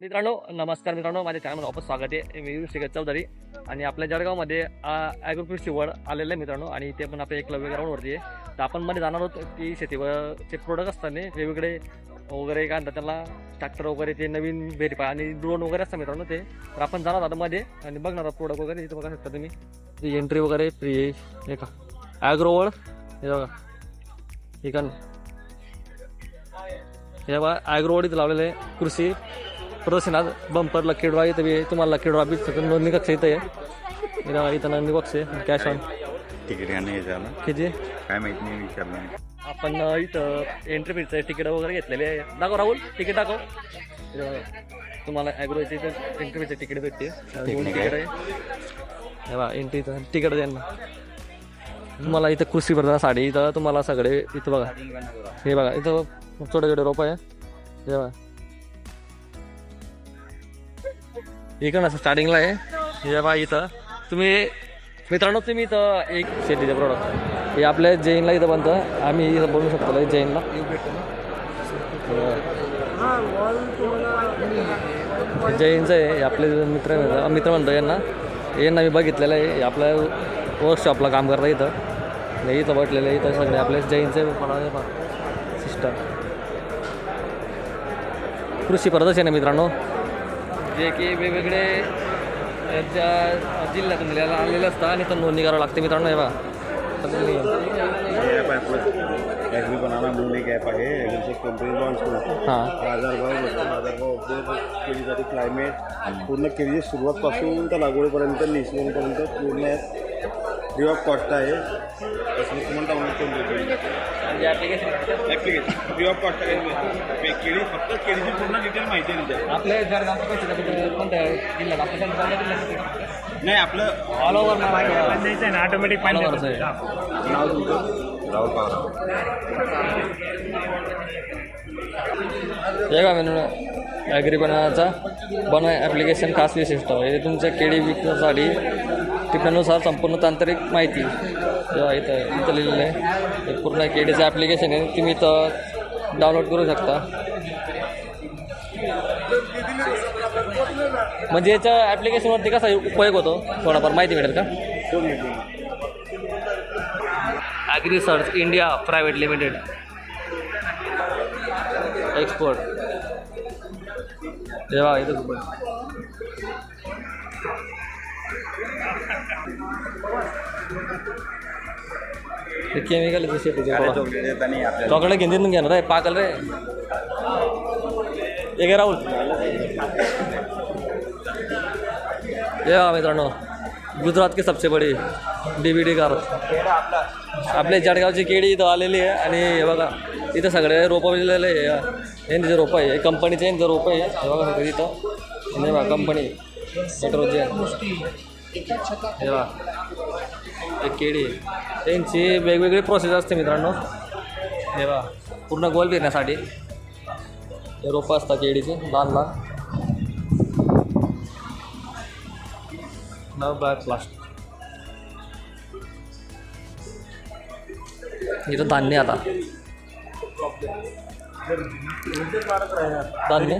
मित्रांनो नमस्कार मित्रांनो माझ्या चॅनलमध्ये वापस स्वागत आहे. मी शेखर चौधरी आणि आपल्या जळगावमध्ये ॲग्रोकृषी वड आलेलं आहे मित्रांनो आणि इथे पण आपल्या एकलव्य ग्राउंडवरती आहे. तर आपण मध्ये जाणार आहोत की शेतीवरचे प्रोडक्ट असतात ना, वेगवेगळे वगैरे काय म्हणतात त्याला ट्रॅक्टर वगैरे ते नवीन व्हेरीफाय आणि ड्रोन वगैरे असतात मित्रांनो ते. तर आपण जाणार आहोत मध्ये आणि बघणार आहोत प्रोडक्ट वगैरे इथे बघा शकता तुम्ही. एंट्री वगैरे फ्री आहे. हे का? ॲग्रोवर हे बघा. हे का हे बघा ॲग्रोवर इथं लावलेलं आहे कृषी प्रदर्शनात बंपर लकी ड्रॉ इथं बी. तुम्हाला लकी ड्रॉ बी सगळं नोंदणी कक्ष इथं? आहे इथं इथं नोंदणी कक्ष आहे कॅश ऑन तिकीट किती काय माहीत नाही विचारलं आपण इथं एंट्री फीचं तिकीट वगैरे घेतलेले आहे. दाखव राहुल तिकीट दाखव. तुम्हाला ॲग्रोचे इथं एंट्री फीचं तिकीट भेटते. तिकीट आहे. हे बघा एंट्रीचं तिकीट ना तुम्हाला इथं कृषी प्रधान साडी. इथं तुम्हाला सगळे इथं बघा. हे बघा इथं छोटे छोटे रोप आहे. हे बघा. इकडं असं स्टार्टिंगला आहे? हे बा इथं. तुम्ही मित्रांनो तुम्ही इथं एक शेतीचे प्रॉडक्ट हे आपल्या जैनला इथं बनतं. आम्ही इथं बनवू शकतो जैनला जैनचं आहे. आपले मित्र मित्र म्हणतो यांना. यांना मी बघितलेलं आहे. हे आपल्या वर्कशॉपला काम करता इथं. हे इथं बटलेलं आहे इथं सगळे आपले जैनचे सिस्टम कृषी प्रदर्शन आहे मित्रांनो. जे की वेगवेगळे त्या जिल्ह्यातून जिल्ह्याला आलेलं असतं आणि तर नोंदणी करावं लागते मित्रांनो हे बघा आहे ॲग्री बनाना म्हणून एक ॲप आहे ॲग्रीचे कंपनी लॉन्च बाजारभाव क्लायमेट पूर्ण केली सुरुवातपासून तर लागवडीपर्यंत निसवणपर्यंत पूर्ण फ्री ऑफ कॉस्ट आहे असं मी तुम्हाला डाउनलोड करून देतो application application free of cost आहे केळी फक्त केळीची पूर्ण डिटेल माहिती आहे तिथे? आपल्या कोणत्या जिल्ह्यात. नाही आपलं ऑल ओव्हर ऑटोमॅटिक नाव तुमचं? राहुल पवार हे का ॲग्री बनाचा बन ॲप्लिकेशन खास विशिष्ट हे तुमच्या केळी विकण्यासाठी टिपण्यानुसार संपूर्ण तांत्रिक माहिती इथं इथं लिहिलेलं आहे. हे पूर्ण केळीचं ॲप्लिकेशन आहे. तुम्ही इथं डाउनलोड करू शकता. म्हणजे याच्या ॲप्लिकेशनवरती कसा उपयोग होतो? थोडाफार माहिती मिळेल का? Agri Search India private limited export जेव्हा इथं ते केमिकल चॉकलेट घेऊन घेणार रे पाकल रे. हे घे राहुल. ये मित्रांनो गुजरात की सबसे बडी डी बी डी कार. आपल्या जळगावची केळी इथं आलेली आहे आणि हे बघा इथं सगळे रोपं आहे. यांचे जे रोपं आहे कंपनीचे यांचं रोपं आहे हे बघा सगळं इथं. हे बघा कंपनी पेट्रोलचे हे बघा. एक केळी. आहे. त्यांची वेगवेगळी प्रोसेस असते मित्रांनो. हे बा पूर्ण गोल फिरण्यासाठी. हे रोपं असतात केळीचे लहान लहान. न बॅग प्लास्टिक इथं धान्य आता. धान्य?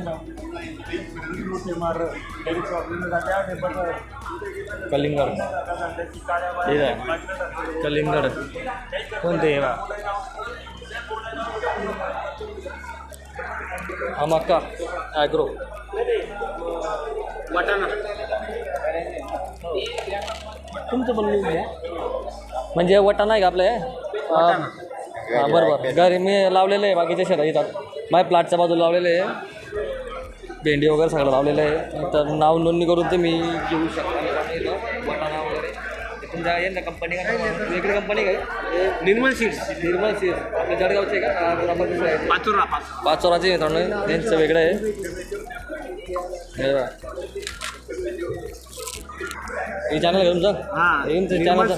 कलिंगड. ठीक आहे. कलिंगड. कोणते हे हा मका ॲग्रो. वाटाणा. तुमचं पण. म्हणजे वटाणा आहे का आपलं हा, बरोबर. घरी मी लावलेलं आहे बाकीच्या शेतात येतात माझ्या प्लॉटच्या बाजूला लावलेले आहे. भेंडी वगैरे सगळं लावलेलं आहे. तर नाव नोंदणी करून ते मी घेऊ शकता मित्रांनो इथं वटाणा वगैरे तुमच्या यांना कंपनी का वेगळी कंपनी काय निर्मल सीड्स निर्मल सीड्स आपल्या जळगावचे का. पाचोरा पाचोराचे मित्रांनो त्यांचं वेगळं आहे. हे चॅनल तुमचं हां. तुमचं Nirmal channel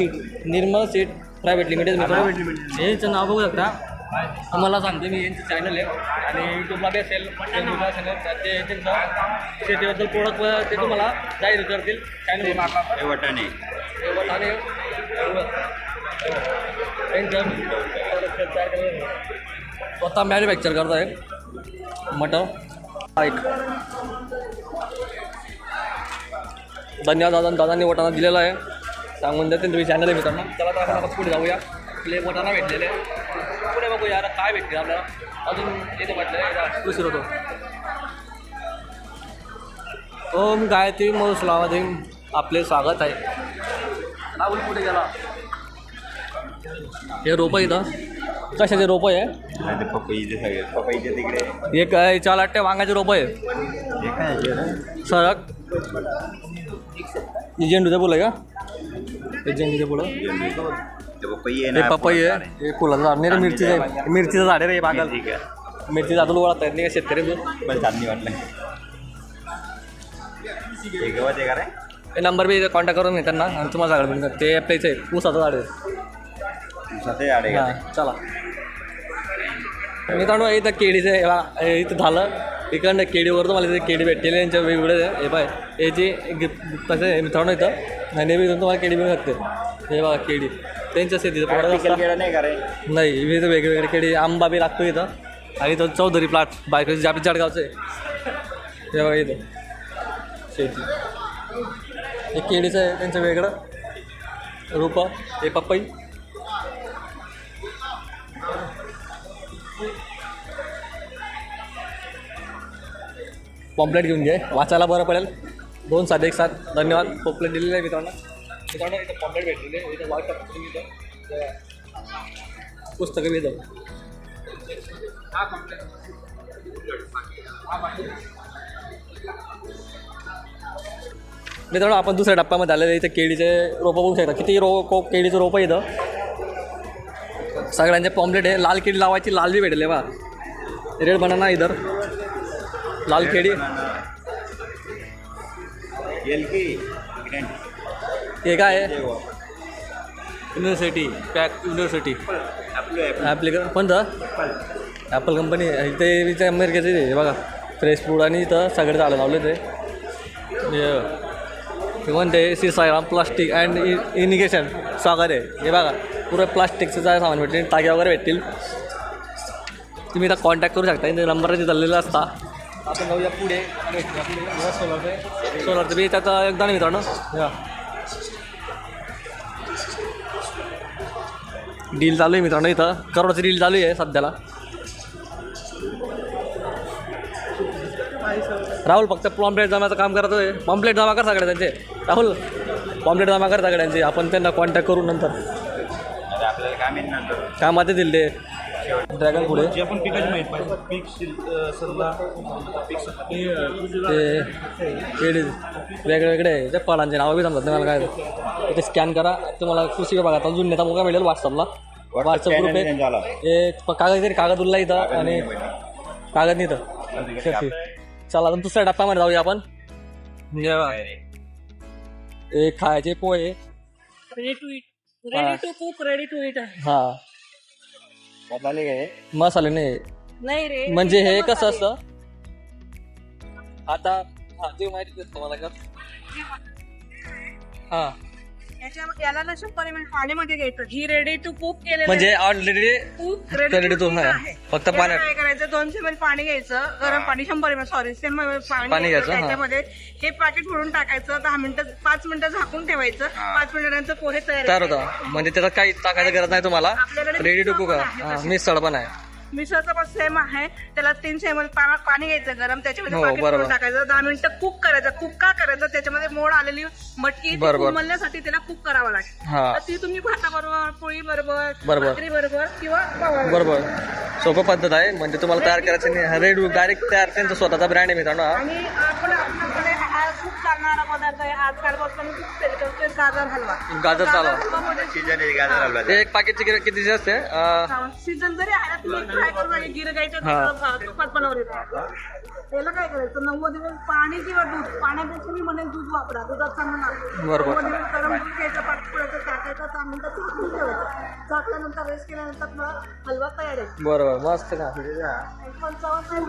Nirmal seed private limited Private limited. यांचं नाव बघू शकता. तुम्हाला सांगते मी यांचं चॅनल आहे. आणि युट्यूबला बी असेल फेसबुकला असेल ते त्यांचं शेतीबद्दल प्रोडक्ट ते तुम्हाला जाहीर करतील. चॅनल वाटाणे. आणि त्यांचं स्वतः मॅन्युफॅक्चर करत आहे. मटर. एक. धन्यवाद दादा दादांनी वटाणा दिलेला आहे. सांगून देते तुम्ही चॅनल आहे मित्रांनो. चला तर आपण पुढे जाऊया. आपले वटाणा भेटलेले आहे. बघूया आता काय भेटते आपल्याला? अजून येतो म्हटलं उशीर होतो ओम गायत्री मोसलामध्ये आपले स्वागत आहे. राहुल पुढे गेला? हे रोपं इथं कशाचे रोपं आहे? ते पपईचे सगळे पपईचे तिकडे. एक आहे चार आठ वांगाचे रोपं आहे हे काय आहे? सरक. झेंडूचं आहे का? झेंडूचं फुलं ते पपई आहे हे पपई आहे. हे फुलाचं झाड. नाही रे मिरचीचं आहे. मिरचीचं झाड आहे रे बागाल. ठीक आहे. मिरची झाडून ओळखता येत नाही का शेतकरी तू. पण चांदणी वाटलं हे गवत आहे का रे? हे नंबर बी कॉन्टॅक्ट करून घे त्यांना आणि तुम्हाला सगळं मिळून ते आपल्या इथे आहे. ऊसाचं झाड आहे. दिवसातही आडे का हां चला. मित्रांनो इथं केळीचं हे बघा, हे इथं झालं. इकडनं केळीवर तुम्हाला इथे केळी भेटलेली यांच्या वेगवेगळे. हे पाय. जे गिफ्ट तसे मित्रांनो इथं. आणि बी इथून तुम्हाला केळी मिळू शकते. हे बघा केळी. त्यांच्या शेतीचं प्रोडक्ट नाही इथं वेगवेगळे केळी. आंबा बी लागतो इथं. आणि इथं चौधरी प्लाट. बायकोची आपली जळगावचं. आहे हे बघा इथं. शेती. हे केळीचं आहे त्यांचं वेगळं. रोपं. हे पपई. पॉम्प्लेट घेऊन घे. वाचायला बरं पडेल. दोन सात एक सात धन्यवाद. पॉम्प्लेट दिलेलं आहे मित्रांनो. मित्रांनो इथं पॉम्प्लेट भेटलेले आहे. इथं वाट इथं. पुस्तकं मी जाऊ मित्रांनो आपण दुसऱ्या टप्प्यामध्ये आलेलं इथं केळीचे रोपं बघू शकता. किती रो को केळीचं रोपं इथं. सगळ्यांचे पॉम्प्लेट आहे. लाल केळी लावायची लाल बी भेटले बा रेड बनाना इधर. लाल की हे काय? आहे युनिव्हर्सिटी पॅक युनिव्हर्सिटी ॲप्लिकेशन कोणतं ॲपल कंपनी इथे इथे अमेरिकेचे हे बघा. फ्रेश फूड आणि इथं सगळे झाडं लावले ते. म्हणते C Sairam plastic and irrigation स्वागत आहे. हे बघा. पुरं प्लास्टिकचं काय सामान भेटतील टाक्या वगैरे भेटतील. तुम्ही इथं कॉन्टॅक्ट करू शकता. इथे नंबर तिथे दिलेला असता. आपण जाऊया पुढे. सोलरचे सोलरचं बी त्यात एकदा नाही मित्रांनो. या. डील चालू आहे मित्रांनो इथं. करोडची डील चालू आहे सध्याला. राहुल फक्त पॉम्प्लेट जमाचं काम करतोय पॉम्प्लेट जमा कर सगळे त्यांचे. राहुल पॉम्प्लेट जमा कर सगळ्यांचे. आपण त्यांना कॉन्टॅक्ट करू नंतर. कामात येतील ते. ड्रॅगन पुढे जे पण पिकाची माहिती पाहिजे. पीक सल्ला ते केळी वेगळे वेगळे आहे. त्या फळांचे नावं बी समजत नाही मला काय. ते स्कॅन करा. तुम्हाला कृषी विभागात अजून नेता मोका मिळेल व्हॉट्सअपला व्हॉट्सअप ग्रुप आहे. हे कागद तरी कागद उरला इथं आणि कागद नाही शेती. चला आता दुसऱ्या टप्प्यामध्ये जाऊया आपण. खायचे पोहे. Ready to eat ready to cook ready to eat हा. बदलाले काय? मसाले नाही. नाही रे म्हणजे हे कसं असतं? आता हा ते माहिती देत मला का? हा. याच्या याला नसून परिमाण पाण्यामध्ये घ्यायचं. ही रेडी टू कुक केलेलं म्हणजे ऑलरेडी कुक ready to- हा. फक्त पाण्यात. काय करायचं? दोनशे पाणी घ्यायचं. गरम पाणी शंभर एम सॉरी सेम पाणी पाणी घ्यायचं, हा. त्याच्यामध्ये. हे पॅकेट फोडून टाकायचं. दहा मिनिटं पाच मिनिटं झाकून ठेवायचं. पाच मिनिटानंतर पोहे तयार होता म्हणजे त्याच्यात काही टाकायची गरज नाही तुम्हाला. रेडी टू कुक पण आहे. मिसळ पण आहे. मिसळचं पण सेम आहे. त्याला तीनशे एम पाणी घ्यायचं गरम त्याच्यामध्ये हो, पाकीट बरोबर. करून टाकायचं. दहा मिनिटं कुक करायचं. कुक का करायचं? त्याच्यामध्ये मोड आलेली मटकी बरोबर. उमलण्यासाठी त्याला कुक करावं लागेल. हा. तर ती तुम्ही भाताबरोबर पोळी बरोबर बरोबर. भाकरी बरोबर किंवा गव्हाबरोबर. बरोबर. सोपं पद्धत आहे. म्हणजे तुम्हाला तयार करायचं नाही. रेडी डायरेक्ट तयार त्यांचा स्वतःचा ब्रँड आहे मित्रांनो हा. आणि आपण आहे. आजकालपासून गाजर हलवा. गाजर हलवा. सीजन आहे गाजर लावला ते एक पाकिटची किती कितीची असते अं, सीझन जरी आहे ना तुम्ही ट्राय करून गिरगाईच्या हा. तुपात बनवले त्याला काय करायचं? नव्वद दिवस पाणी किंवा दूध. पाण्यापेक्षा मी म्हणेन दूध वापरा. दुधात चांगलं लागतं बरोबर. नव्वद दिवस गरम दूध घ्यायचं पाठपुड्याचं टाकायचं दहा मिनिटं झाकून ठेवायचं. झाकल्यानंतर रेस्ट केल्यानंतर हलवा तयार आहे. बरोबर मस्त ना. पंचावन्न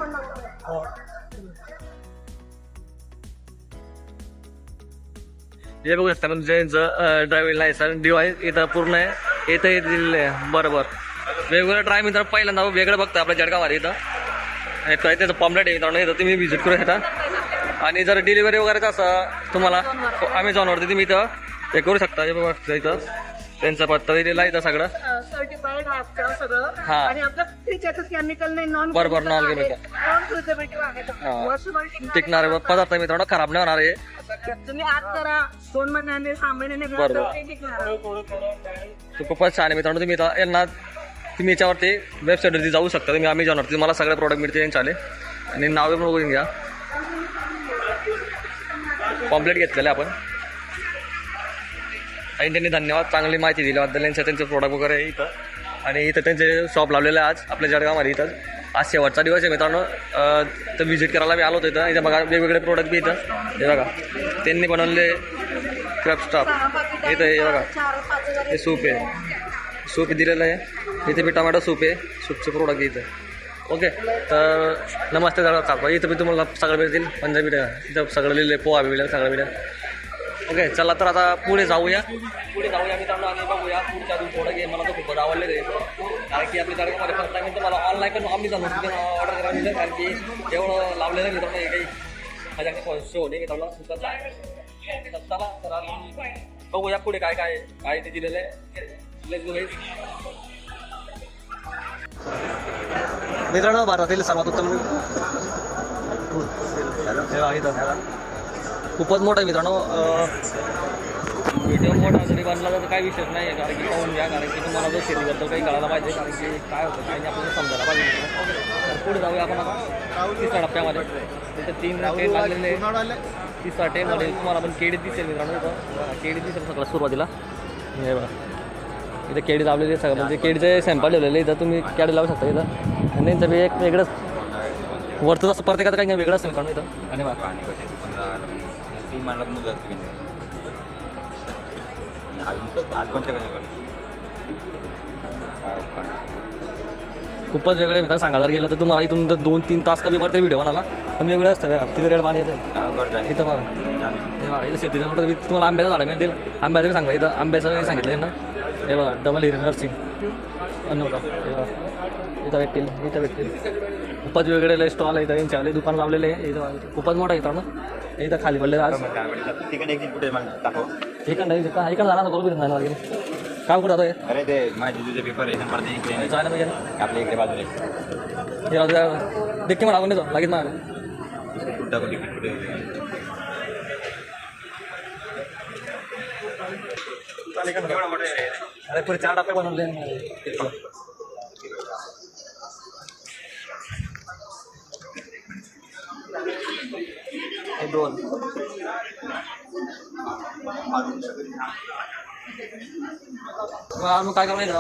हे बघू शकता म्हणजे ज्यांचं ड्रायव्हिंग लायसन डिवाईस इथं पूर्ण आहे. इथं हे दिलेलं आहे बरोबर. वेगवेगळं ट्राय मित्र पहिल्यांदा वेगळं बघतं आपल्या जळगावमध्ये इथं. त्याचं पॉम्प्लेट आहे मित्रांनो इथं तुम्ही व्हिजिट करू शकता. आणि जर डिलिव्हरी वगैरेचं असं तुम्हाला अमेझॉनवरती तुम्ही इथं हे करू शकता. हे बघा इथं त्यांचा पत्ता दिलेला आहे इथं सगळं. सर्टिफाईड सगळं. हा. आणि आपलं त्याच्यातच केमिकल नाही नॉन बरोबर. नॉन. वर्षभर टिकणार पदार्थ मित्रांनो खराब नाही होणार आहे. तुम्ही आज करा. दोन महिन्याने सहा महिन्याने करा, बरोबर. तर खूपच छान आहे मित्रांनो. तुम्ही इथं यांना तुम्ही याच्यावरती वेबसाईटवरती जाऊ शकता. तुम्ही अमेझॉनवरती तुम्हाला सगळे प्रोडक्ट मिळते यांच्याले आणि नाव पण बघून घ्या. कॉम्प्लेट घेतलेले आपण. आणि त्यांनी धन्यवाद चांगली माहिती दिल्याबद्दल. यांचं त्यांचे प्रोडक्ट वगैरे इथं. आणि इथं त्यांचे शॉप लावलेलं आज आपल्या जळगावमध्ये इथं. आज शेवटचा दिवस आहे मित्रांनो. तर व्हिजिट करायला मी आलो होतो इथं. इथं बघा वेगवेगळे प्रोडक्ट बी इथं. हे बघा. त्यांनी बनवलेले क्रप स्टॉप इथं हे बघा. हे सूप आहे. सूप दिलेलं आहे. इथे बी टमाटो सूप आहे. सूपचं प्रोडक्ट इथं. ओके तर नमस्ते जरा काका इथं मी तुम्हाला सगळं मिळतील पंजाबी डा- इथं सगळं लिहिलं पोहा मिळेल सगळं मिळेल ओके चला तर आता पुढे जाऊया. पुढे जाऊया मित्रांनो. आणि बघूया पुढच्या अजून प्रोडक्ट आहे. मला तर खूपच आवडले कारण की आपल्या गाडीमध्ये फक्त टाइम तुम्हाला ऑनलाईन पण आम्ही जाणून ऑर्डर करायला मिळेल कारण की जेवढं लावलेलं मी तुम्हाला काही माझ्या शो नाही मित्रांनो सुद्धा तर चला तर आता बघूया पुढे काय काय काय ते दिलेलं आहे. Let's go, मित्रांनो भारतातील सर्वात उत्तम खूपच मोठं आहे मित्रांनो. व्हिडिओ मोठा जरी बनला तर काही विषयच नाही आहे कारण की पाहून घ्या कारण की तुम्हाला जर शेतीबद्दल काही कळायला पाहिजे कारण की काय होतं काही नाही आपल्याला समजायला पाहिजे तर पुढे जाऊया आपण आता तिसऱ्या टप्प्यामध्ये. तिथे तीन ट्रेन लागलेले आहे. तिसरा ट्रेनमध्ये तुम्हाला पण केडी दिसेल मित्रांनो इथं. केडी दिसेल सगळं सुरुवातीला? हे बघा. इथं केळी लावलेली आहे सगळं म्हणजे केळीचे सॅम्पल ठेवलेले आहे. इथं तुम्ही केळी लावू शकता इथं. आणि त्यांचं बी एक वेगळंच वरतं असं प्रत्येकाचं काही नाही वेगळं असतं मित्रांनो इथं. आणि बघा. खूपच वेगळे मित्र सांगायला गेलं तर तुम्हाला इथून दोन तीन तास कमी पडते व्हिडिओ बनायला. पण वेगळं असतं तिथे रेड पाणी येतं. इथं बघा. इथं शेतीचं मोठं तुम्हाला आंब्याचं झाडं मिळतील आंब्याचं बी सांगा इथं आंब्याचं सांगितलं ना. हे बघा डबल हिरे नर्सिंग. अनोखा इथं भेटतील इथं भेटतील. खूपच वेगळे स्टॉल आहे इथं यांच्यावाले दुकान लावलेले आहे. इथं खूपच मोठं इथं ना इथं खाली पडले आज. इकडं इकडं इकडं जाणार बरोबर नाही वगैरे काय कुठं आता हे? अरे ते माझे तुझे पेपर आहे नंबर दे इकडे जायला पाहिजे ना आपल्या इकडे बाजूला हे राहू द्या डिक्की म्हणा आपण लागेल ना कुठं टाकू तिकीट कुठे अरे पुढे चार टप्पे बनवले हे दोन मग आज मग काय करायचं ना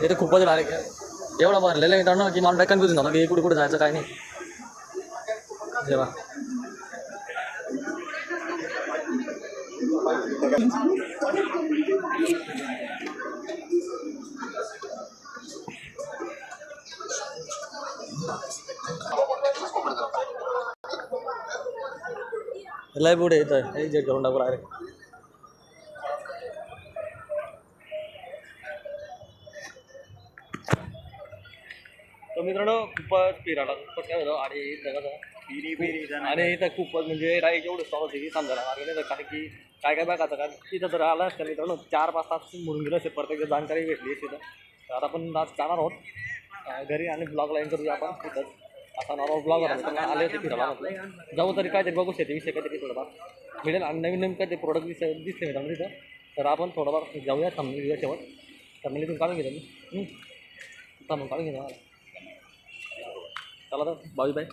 हे तर खूपच डायरेक्ट एवढा भरलेलं आहे मित्रांनो की मला काय कन्फ्युजन झालं की कुठे कुठे जायचं काय नाही. जेव्हा लय पुढे येतं हे जे करून टाकू डायरेक्ट तर मित्रांनो खूपच फिरायला खूपच काय होतं आणि कसं आणि इथं खूपच म्हणजे डायरेक्ट एवढं स्टॉल होते की समजायला मार्ग नाही कारण की काय काय बघा आता कारण तिथं जर आलं असतं मित्रांनो चार पाच तास म्हणून गेलं असेल प्रत्येक जाणकारी भेटली असते तर. तर आता आपण आज जाणार आहोत. घरी आणि ब्लॉग लाईन करूया आपण. तिथंच आता नॉर्मल ब्लॉगर आले होते फिरायला जाऊ तरी काहीतरी बघू विषय काहीतरी थोडंफार. मिळेल आणि नवीन नवीन काहीतरी प्रोडक्ट दिसले दिसले मित्रांनो तिथं. तर आपण थोडंफार जाऊया थांबून घेऊया शेवट. तर इथून काढून घेतो मी. थांबून काढून घेतो. चला तर बाय बाय.